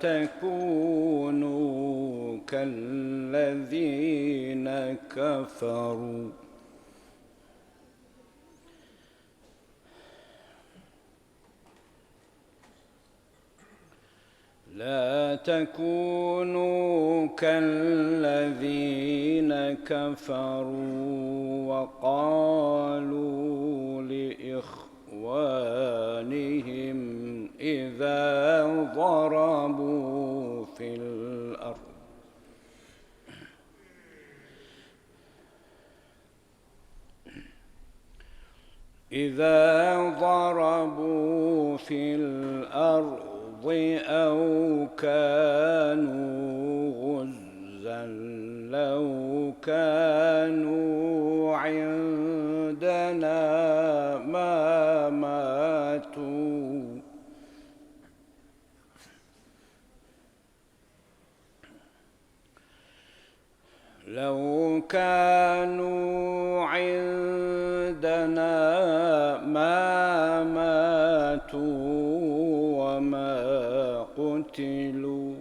تكونوا كالذين كفروا. لا تكونوا كالذين كفروا وقالوا لإخوانهم إذا ضربوا في الأرض إذا ضربوا في الأرض أو كانوا غزا لو كانوا عندنا ما ماتوا. لو كانوا عندنا قتلوا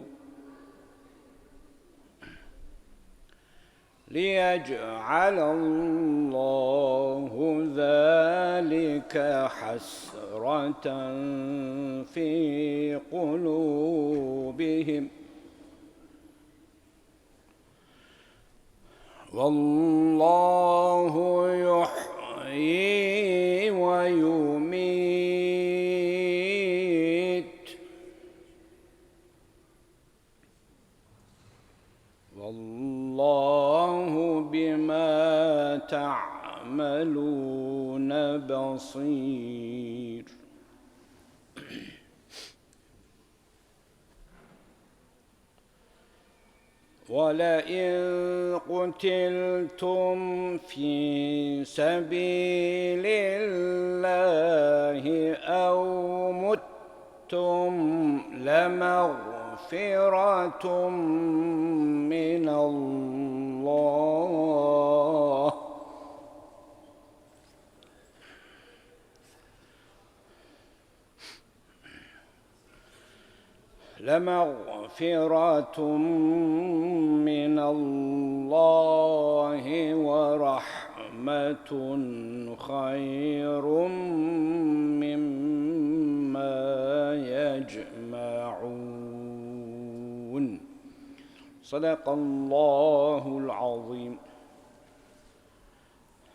ليجعل الله ذلك حسرة في قلوبهم والله يحيي تعملون بصير. ولئن قتلتم في سبيل الله أو متم لمغفرة من الله. لمغفرة من الله ورحمة خير مما يجمعون. صدق الله العظيم.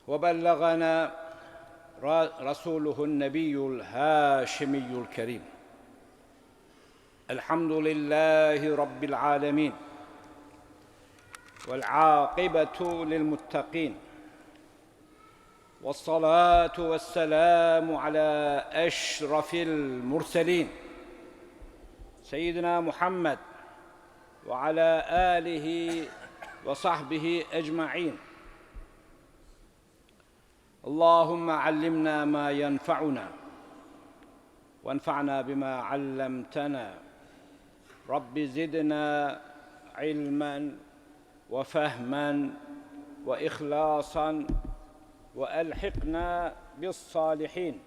وبلغنا رسوله النبي الهاشمي الكريم. الحمد لله رب العالمين والعاقبة للمتقين والصلاة والسلام على أشرف المرسلين سيدنا محمد وعلى آله وصحبه أجمعين. اللهم علمنا ما ينفعنا وانفعنا بما علمتنا. رب زدنا علما وفهما وإخلاصا وألحقنا بالصالحين.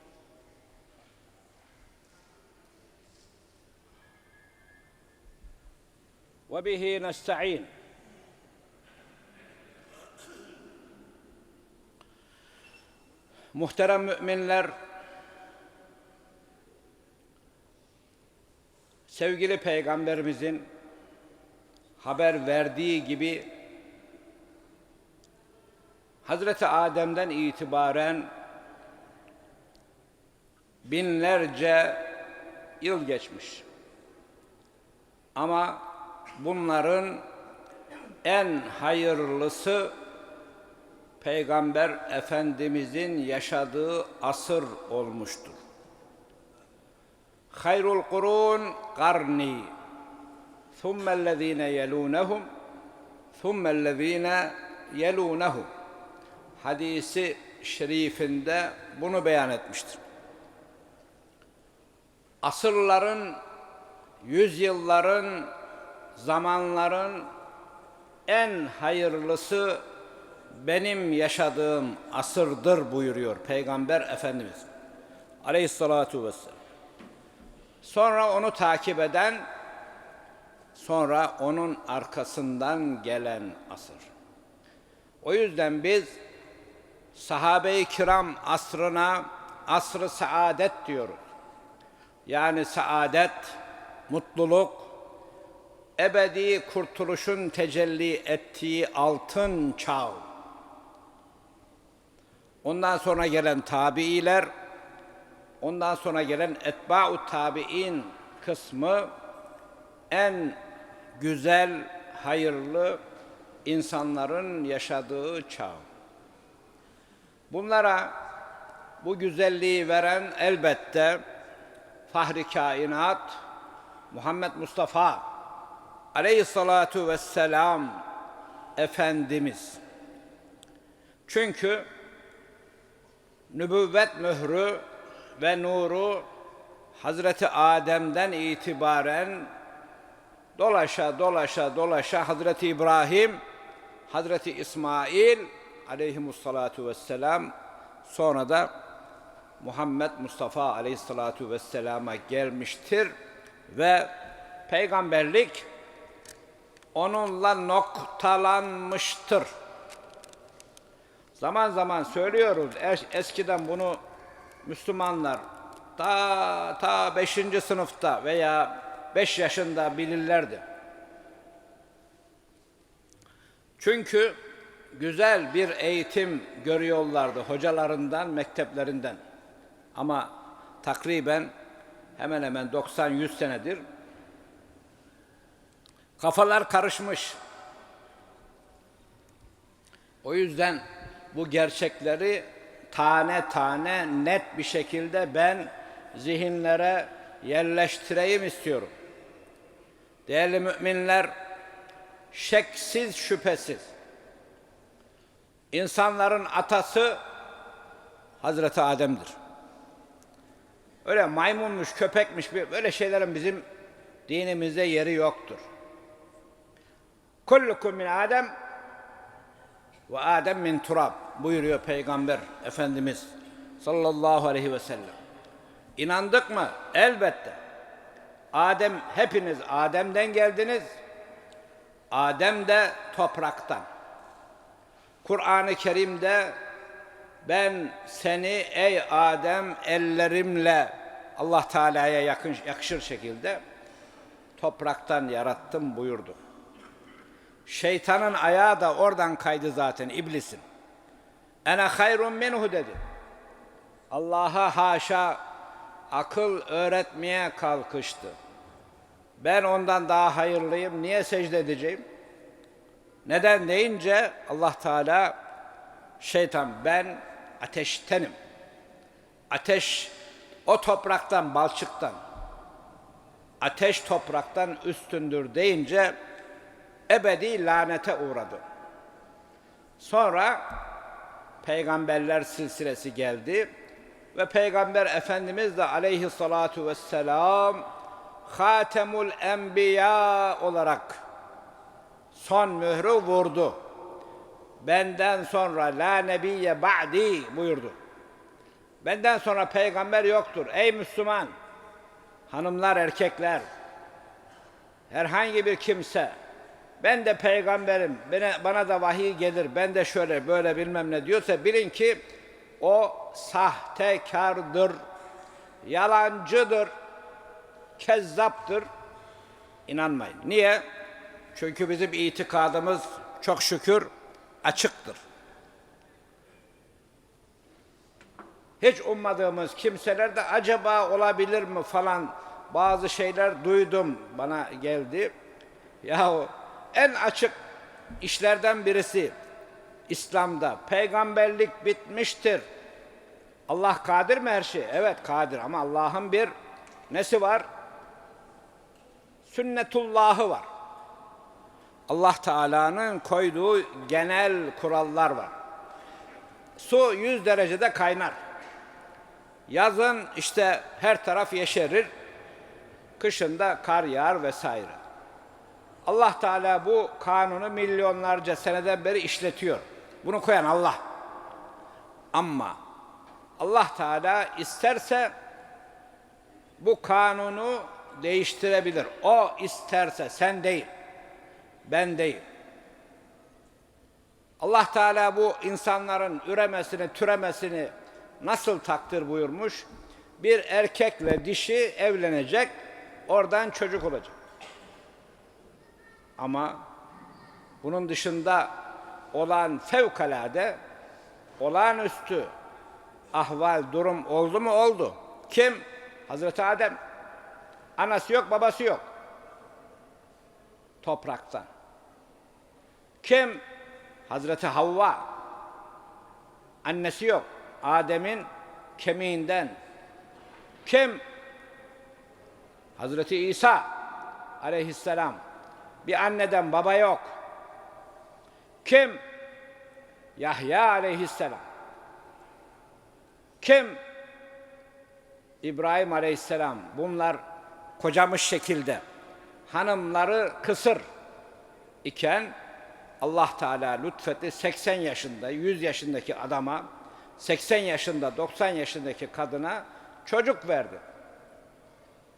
وبه نستعين. Muhterem müminler, sevgili peygamberimizin haber verdiği gibi Hazreti Adem'den itibaren binlerce yıl geçmiş. Ama bunların en hayırlısı Peygamber Efendimizin yaşadığı asır olmuştur. Hayrul kurun karni thummellezine yelunehum thummellezine yelunehum hadisi şerifinde bunu beyan etmiştir. Asırların, yüzyılların, zamanların en hayırlısı benim yaşadığım asırdır buyuruyor Peygamber Efendimiz. Aleyhissalatu vesselam. Sonra onu takip eden, sonra onun arkasından gelen asır. O yüzden biz sahabe-i kiram asrına asrı saadet diyoruz. Yani saadet, mutluluk, ebedi kurtuluşun tecelli ettiği altın çağ. Ondan sonra gelen tabiiler, ondan sonra gelen etba'u tabi'in kısmı en güzel, hayırlı insanların yaşadığı çağ. Bunlara bu güzelliği veren elbette Fahri Kainat Muhammed Mustafa Aleyhissalatu vesselam Efendimiz. Çünkü nübüvvet mührü ve nuru Hazreti Adem'den itibaren dolaşa dolaşa dolaşa Hazreti İbrahim, Hazreti İsmail aleyhimussalatu vesselam sonra da Muhammed Mustafa aleyhissalatu vesselama gelmiştir ve peygamberlik onunla noktalanmıştır. Zaman zaman söylüyoruz es- eskiden bunu Müslümanlar ta ta 5. sınıfta veya 5 yaşında bilirlerdi. Çünkü güzel bir eğitim görüyorlardı hocalarından, mekteplerinden. Ama takriben hemen hemen 90-100 senedir kafalar karışmış. O yüzden bu gerçekleri tane tane net bir şekilde ben zihinlere yerleştireyim istiyorum. Değerli müminler, şeksiz şüphesiz insanların atası Hazreti Adem'dir. Öyle maymunmuş, köpekmiş böyle şeylerin bizim dinimizde yeri yoktur. Kullukum min Adem ve Adem min turab buyuruyor Peygamber Efendimiz sallallahu aleyhi ve sellem. İnandık mı? Elbette. Adem hepiniz Adem'den geldiniz. Adem de topraktan. Kur'an-ı Kerim'de ben seni ey Adem ellerimle Allah Teala'ya yakışır şekilde topraktan yarattım buyurdu. Şeytanın ayağı da oradan kaydı zaten iblisin. Ene hayrun minhu dedi. Allah'a haşa akıl öğretmeye kalkıştı. Ben ondan daha hayırlıyım. Niye secde edeceğim? Neden deyince Allah Teala şeytan ben ateştenim. Ateş o topraktan, balçıktan. Ateş topraktan üstündür deyince ebedi lanete uğradı. Sonra peygamberler silsilesi geldi ve peygamber efendimiz de aleyhissalatu vesselam Hatemul Enbiya olarak son mührü vurdu. Benden sonra la nebiye ba'di buyurdu. Benden sonra peygamber yoktur. Ey Müslüman, hanımlar, erkekler, herhangi bir kimse, ben de peygamberim, bana, bana da vahiy gelir, ben de şöyle böyle bilmem ne diyorsa bilin ki o sahtekardır, yalancıdır, kezzaptır. İnanmayın. Niye? Çünkü bizim itikadımız çok şükür açıktır. Hiç ummadığımız kimseler de acaba olabilir mi falan bazı şeyler duydum bana geldi. Yahu en açık işlerden birisi İslam'da peygamberlik bitmiştir. Allah kadir mi her şey? Evet kadir ama Allah'ın bir nesi var? Sünnetullahı var. Allah Teala'nın koyduğu genel kurallar var. Su 100 derecede kaynar. Yazın işte her taraf yeşerir. Kışında kar yağar vesaire. Allah Teala bu kanunu milyonlarca seneden beri işletiyor. Bunu koyan Allah. Ama Allah Teala isterse bu kanunu değiştirebilir. O isterse sen değil. Ben değil. Allah Teala bu insanların üremesini, türemesini nasıl takdir buyurmuş? Bir erkekle dişi evlenecek, oradan çocuk olacak. Ama bunun dışında olan fevkalade, olağanüstü ahval, durum oldu mu? Oldu. Kim? Hazreti Adem. Anası yok, babası yok. Topraktan. Kim? Hazreti Havva. Annesi yok. Adem'in kemiğinden. Kim? Hazreti İsa aleyhisselam. Bir anneden baba yok. Kim? Yahya aleyhisselam. Kim? İbrahim aleyhisselam. Bunlar kocamış şekilde. Hanımları kısır iken Allah Teala lütfetti 80 yaşında, 100 yaşındaki adama, 80 yaşında, 90 yaşındaki kadına çocuk verdi.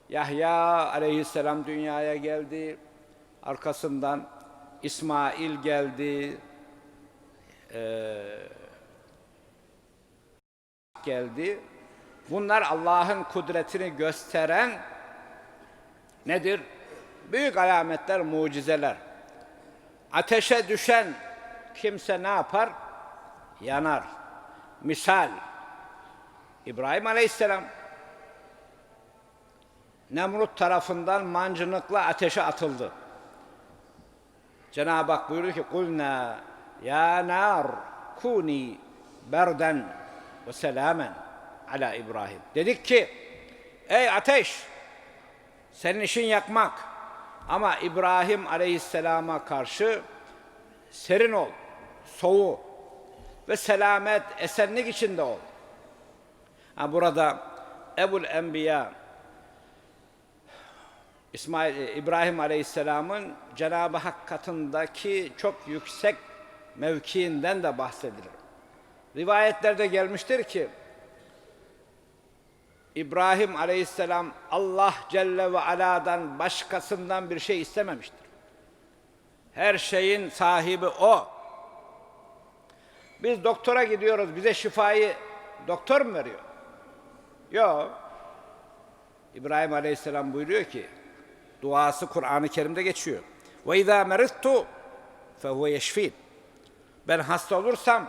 Yahya aleyhisselam dünyaya geldi. Arkasından İsmail geldi. Ee, geldi. Bunlar Allah'ın kudretini gösteren nedir? Büyük alametler, mucizeler. Ateşe düşen kimse ne yapar? Yanar. Misal İbrahim Aleyhisselam Nemrut tarafından mancınıkla ateşe atıldı. Cenab-ı Hak buyuruyor ki kulna ya nar kuni berden ve selamen ala İbrahim. Dedik ki ey ateş senin işin yakmak ama İbrahim aleyhisselama karşı serin ol, soğu ve selamet, esenlik içinde ol. Ha burada Ebul Enbiya İsmail İbrahim Aleyhisselam'ın Cenab-ı Hak katındaki çok yüksek mevkiinden de bahsedilir. Rivayetlerde gelmiştir ki İbrahim Aleyhisselam Allah Celle ve Ala'dan başkasından bir şey istememiştir. Her şeyin sahibi o. Biz doktora gidiyoruz, bize şifayı doktor mu veriyor? Yok. İbrahim Aleyhisselam buyuruyor ki, duası Kur'an-ı Kerim'de geçiyor. Ve izâ merittu fehuve yeşfîn. Ben hasta olursam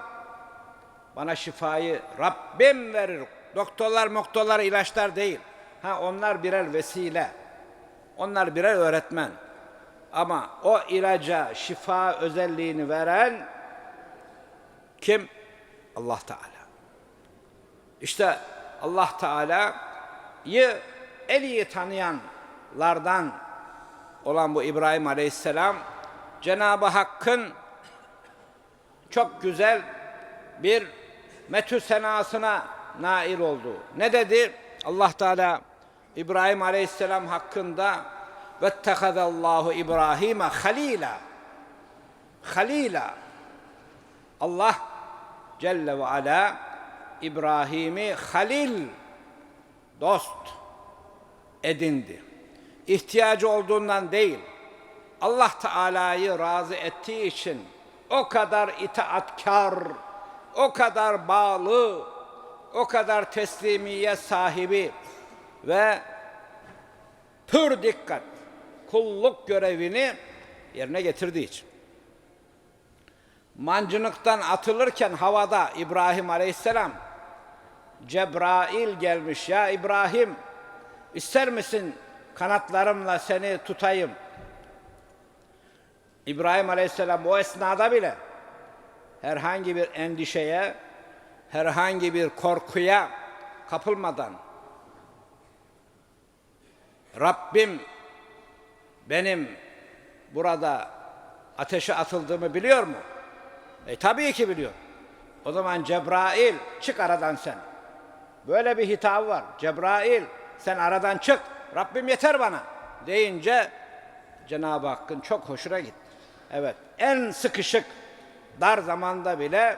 bana şifayı Rabbim verir. Doktorlar moktorlar ilaçlar değil. Ha onlar birer vesile. Onlar birer öğretmen. Ama o ilaca şifa özelliğini veren kim? Allah Teala. İşte Allah Teala'yı en iyi tanıyanlardan olan bu İbrahim Aleyhisselam Cenab-ı Hakk'ın çok güzel bir metü senasına nail oldu. Ne dedi? Allah Teala İbrahim Aleyhisselam hakkında vettekadallahu İbrahim'e halila halila Allah Celle ve Ala İbrahim'i halil dost edindi. İhtiyacı olduğundan değil, Allah Teala'yı razı ettiği için o kadar itaatkar, o kadar bağlı, o kadar teslimiyet sahibi ve pür dikkat kulluk görevini yerine getirdiği için. Mancınıktan atılırken havada İbrahim Aleyhisselam Cebrail gelmiş ya İbrahim ister misin kanatlarımla seni tutayım? İbrahim Aleyhisselam o esnada bile herhangi bir endişeye, herhangi bir korkuya kapılmadan Rabbim benim burada ateşe atıldığımı biliyor mu? E tabii ki biliyor. O zaman Cebrail çık aradan sen. Böyle bir hitabı var. Cebrail sen aradan çık. Rabbim yeter bana deyince Cenab-ı Hakk'ın çok hoşuna gitti. Evet en sıkışık dar zamanda bile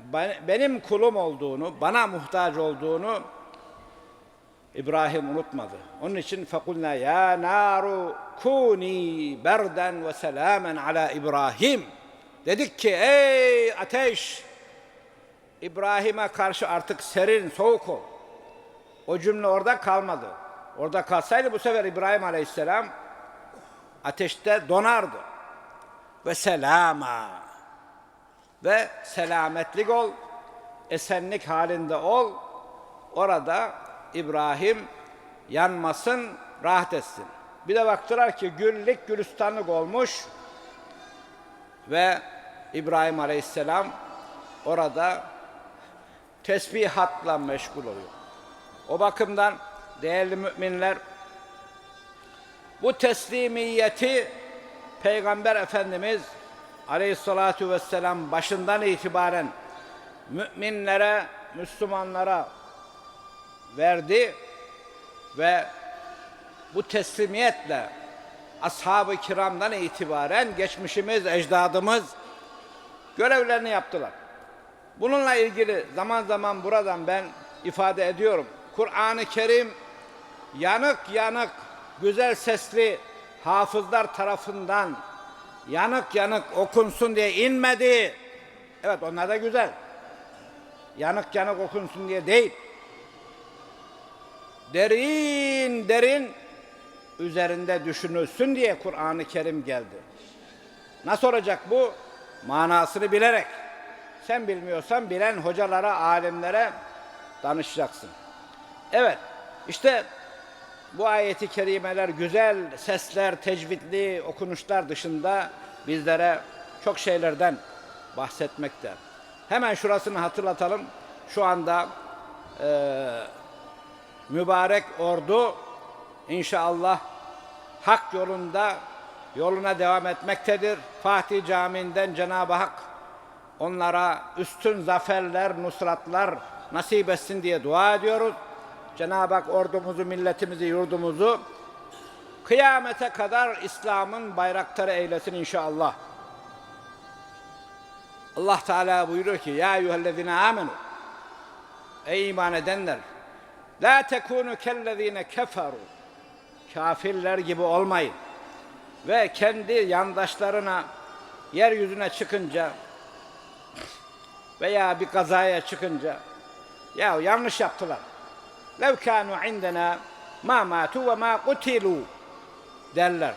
ben- benim kulum olduğunu, bana muhtaç olduğunu İbrahim unutmadı. Onun için fekulna ya naru kuni berden ve selamen ala İbrahim. Dedik ki ey ateş İbrahim'e karşı artık serin, soğuk ol. O cümle orada kalmadı. Orada kalsaydı bu sefer İbrahim Aleyhisselam ateşte donardı. Ve selama ve selametlik ol, esenlik halinde ol. Orada İbrahim yanmasın, rahat etsin. Bir de baktılar ki güllük gülistanlık olmuş ve İbrahim Aleyhisselam orada tesbihatla meşgul oluyor. O bakımdan değerli müminler bu teslimiyeti Peygamber Efendimiz Aleyhissalatu vesselam başından itibaren müminlere, Müslümanlara verdi ve bu teslimiyetle ashab-ı kiramdan itibaren geçmişimiz, ecdadımız görevlerini yaptılar. Bununla ilgili zaman zaman buradan ben ifade ediyorum. Kur'an-ı Kerim yanık yanık güzel sesli hafızlar tarafından yanık yanık okunsun diye inmedi. Evet onlar da güzel. Yanık yanık okunsun diye değil. Derin derin üzerinde düşünülsün diye Kur'an-ı Kerim geldi. Nasıl olacak bu? Manasını bilerek. Sen bilmiyorsan bilen hocalara, alimlere danışacaksın. Evet, işte bu ayeti kerimeler güzel sesler, tecvidli okunuşlar dışında bizlere çok şeylerden bahsetmekte. Hemen şurasını hatırlatalım. Şu anda eee mübarek ordu inşallah hak yolunda yoluna devam etmektedir. Fatih Camii'nden Cenab-ı Hak onlara üstün zaferler, nusratlar nasip etsin diye dua ediyoruz. Cenab-ı Hak ordumuzu, milletimizi, yurdumuzu kıyamete kadar İslam'ın bayraktarı eylesin inşallah. Allah Teala buyuruyor ki ya eyyühellezine amenu Ey iman edenler La tekunu kellezine keferu Kafirler gibi olmayın. Ve kendi yandaşlarına yeryüzüne çıkınca veya bir kazaya çıkınca ya yanlış yaptılar. Lev kanu indena ma matu ve ma kutilu derler.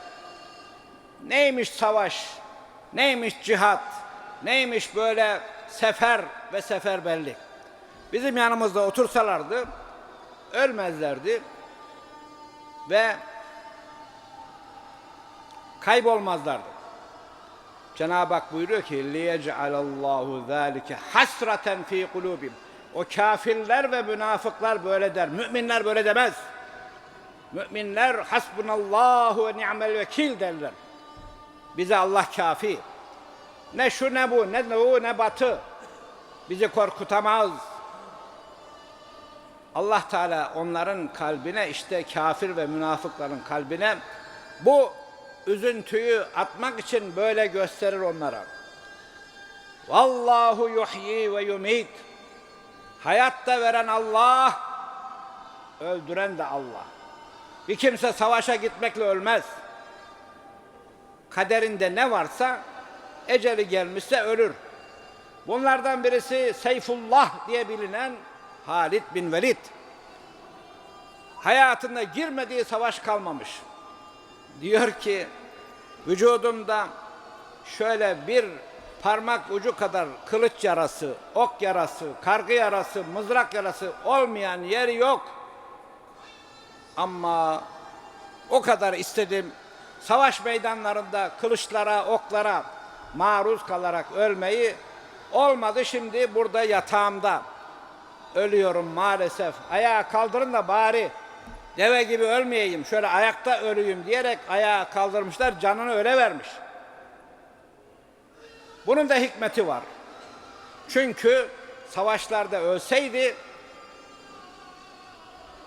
Neymiş savaş? Neymiş cihat? Neymiş böyle sefer ve seferberlik? Bizim yanımızda otursalardı ölmezlerdi ve kaybolmazlardı. Cenab-ı Hak buyuruyor ki لِيَجْعَلَ اللّٰهُ ذَٰلِكَ حَسْرَةً ف۪ي قُلُوبِهِمْ o kafirler ve münafıklar böyle der. Müminler böyle demez. Müminler hasbunallahu ve ni'mel vekil derler. Bize Allah kafi. Ne şu ne bu, ne doğu ne batı. Bizi korkutamaz. Allah Teala onların kalbine işte kafir ve münafıkların kalbine bu üzüntüyü atmak için böyle gösterir onlara. Vallahu yuhyi ve yumit. Hayatta veren Allah, öldüren de Allah. Bir kimse savaşa gitmekle ölmez. Kaderinde ne varsa eceli gelmişse ölür. Bunlardan birisi Seyfullah diye bilinen Halid bin Velid. Hayatında girmediği savaş kalmamış. Diyor ki vücudumda şöyle bir parmak ucu kadar kılıç yarası, ok yarası, kargı yarası, mızrak yarası olmayan yeri yok. Ama o kadar istedim savaş meydanlarında kılıçlara, oklara maruz kalarak ölmeyi Olmadı şimdi burada yatağımda. Ölüyorum maalesef. Ayağa kaldırın da bari deve gibi ölmeyeyim. Şöyle ayakta öleyim diyerek ayağa kaldırmışlar. Canını öyle vermiş. Bunun da hikmeti var. Çünkü savaşlarda ölseydi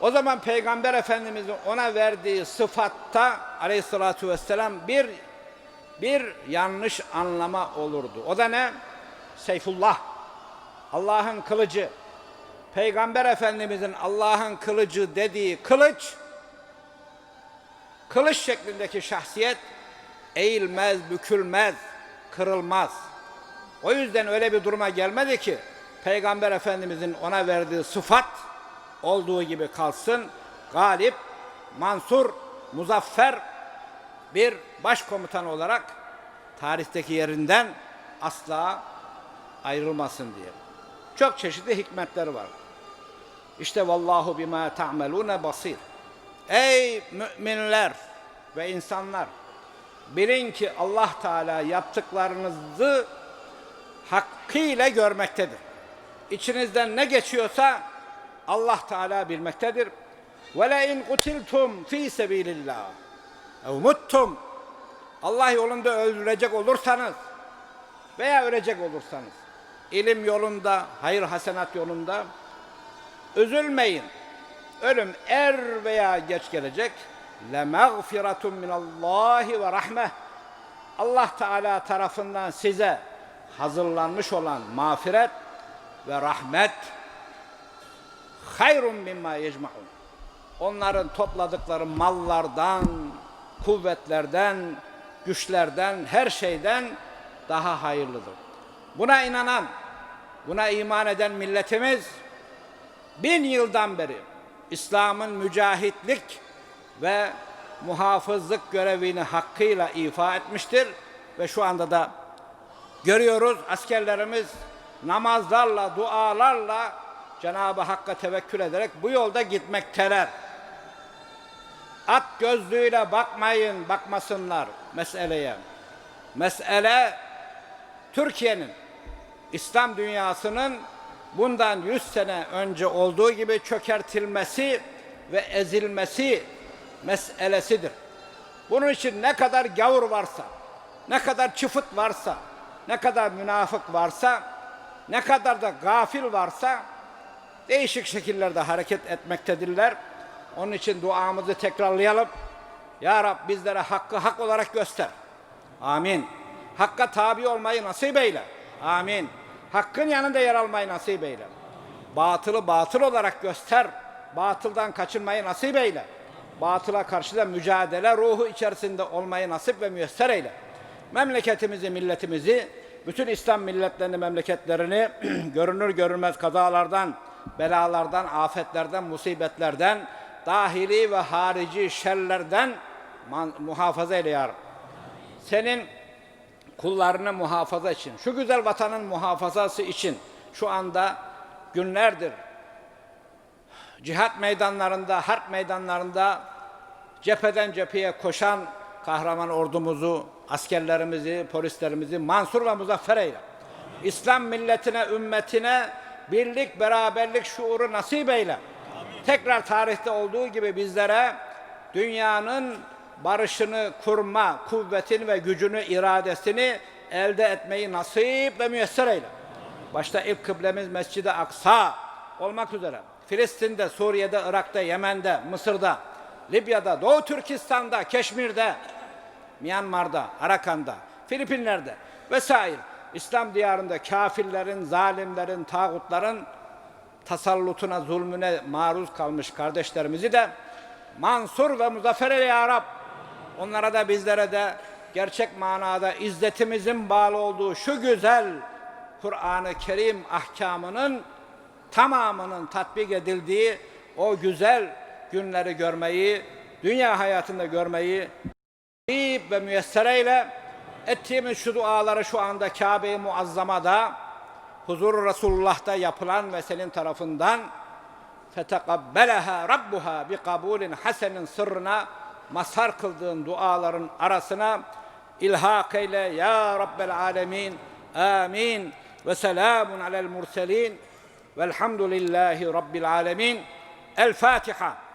o zaman Peygamber Efendimizin ona verdiği sıfatta aleyhissalatu vesselam bir bir yanlış anlama olurdu. O da ne? Seyfullah. Allah'ın kılıcı. Peygamber Efendimizin Allah'ın kılıcı dediği kılıç kılıç şeklindeki şahsiyet eğilmez, bükülmez, kırılmaz. O yüzden öyle bir duruma gelmedi ki Peygamber Efendimizin ona verdiği sıfat olduğu gibi kalsın. Galip, mansur, muzaffer bir başkomutan olarak tarihteki yerinden asla ayrılmasın diye. Çok çeşitli hikmetleri var. İşte vallahu bima ta'melune basir. Ey müminler ve insanlar bilin ki Allah Teala yaptıklarınızı hakkıyla görmektedir. İçinizden ne geçiyorsa Allah Teala bilmektedir. Ve la in kutiltum fi sebilillah ev muttum Allah yolunda öldürecek olursanız veya ölecek olursanız ilim yolunda, hayır hasenat yolunda üzülmeyin. Ölüm er veya geç gelecek. Le mağfiretun minallahi ve rahme. Allah Teala tarafından size hazırlanmış olan mağfiret ve rahmet hayrun mimma yecmaun. Onların topladıkları mallardan, kuvvetlerden, güçlerden, her şeyden daha hayırlıdır. Buna inanan, buna iman eden milletimiz bin yıldan beri İslam'ın mücahitlik ve muhafızlık görevini hakkıyla ifa etmiştir ve şu anda da görüyoruz askerlerimiz namazlarla, dualarla Cenab-ı Hakk'a tevekkül ederek bu yolda gitmekteler. At gözlüğüyle bakmayın, bakmasınlar meseleye. Mesele Türkiye'nin, İslam dünyasının bundan 100 sene önce olduğu gibi çökertilmesi ve ezilmesi meselesidir. Bunun için ne kadar gavur varsa, ne kadar çıfıt varsa, ne kadar münafık varsa, ne kadar da gafil varsa değişik şekillerde hareket etmektedirler. Onun için duamızı tekrarlayalım. Ya Rab bizlere hakkı hak olarak göster. Amin. Hakka tabi olmayı nasip eyle. Amin. Hakkın yanında yer almayı nasip eyle. Batılı batıl olarak göster. Batıldan kaçınmayı nasip eyle. Batıla karşı da mücadele ruhu içerisinde olmayı nasip ve müyesser eyle. Memleketimizi, milletimizi, bütün İslam milletlerini, memleketlerini görünür görünmez kazalardan, belalardan, afetlerden, musibetlerden, dahili ve harici şerlerden muhafaza eyle ya. Senin kullarını muhafaza için, şu güzel vatanın muhafazası için şu anda günlerdir cihat meydanlarında, harp meydanlarında cepheden cepheye koşan kahraman ordumuzu, askerlerimizi, polislerimizi mansur ve muzaffer eyle. İslam milletine, ümmetine birlik, beraberlik şuuru nasip eyle. Tekrar tarihte olduğu gibi bizlere dünyanın barışını kurma, kuvvetini ve gücünü, iradesini elde etmeyi nasip ve müyesser eyle. Başta ilk kıblemiz Mescid-i Aksa olmak üzere Filistin'de, Suriye'de, Irak'ta, Yemen'de, Mısır'da, Libya'da, Doğu Türkistan'da, Keşmir'de, Myanmar'da, Arakan'da, Filipinler'de vesaire İslam diyarında kafirlerin, zalimlerin, tağutların tasallutuna, zulmüne maruz kalmış kardeşlerimizi de mansur ve muzaffer eyle ya Rab. Onlara da bizlere de gerçek manada izzetimizin bağlı olduğu şu güzel Kur'an-ı Kerim ahkamının tamamının tatbik edildiği o güzel günleri görmeyi, dünya hayatında görmeyi nasip ve müyesser eyle. Ettiğimiz şu duaları şu anda Kabe-i Muazzama'da huzur Resulullah'ta yapılan ve senin tarafından fetekabbeleha rabbuha bi kabulin hasenin sırrına mazhar kıldığın duaların arasına ilhak eyle ya Rabbel alemin amin ve selamun alel murselin velhamdülillahi rabbil alemin. El Fatiha.